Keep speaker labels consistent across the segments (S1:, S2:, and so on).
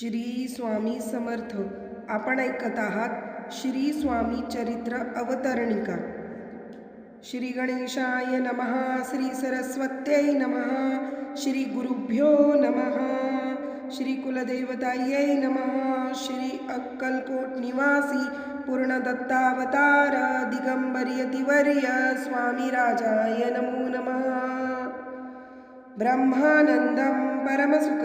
S1: श्री स्वामी समर्थ. आपण ऐकत आहात श्री स्वामी चरित्र अवतरणिका. श्री गणेशाय नमः श्री सरस्वत्यै नमः श्री गुरुभ्यो नमः श्री कुलदेवतायै नमः श्री अक्कलकोट निवासी पूर्णदत्तावतार दिगंबर्यतिवर्य स्वामी राजाय नमो नमः. ब्रह्मानन्दं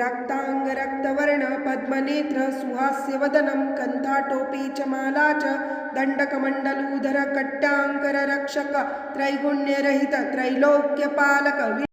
S1: रक्ताङ्गरक्तवर्ण पद्मनेत्र सुहास्यवदनं कन्थाटोपी च माला च दण्डकमण्डलूधर कट्टाङ्कररक्षक त्रैगुण्यरहित त्रैलोक्यपालक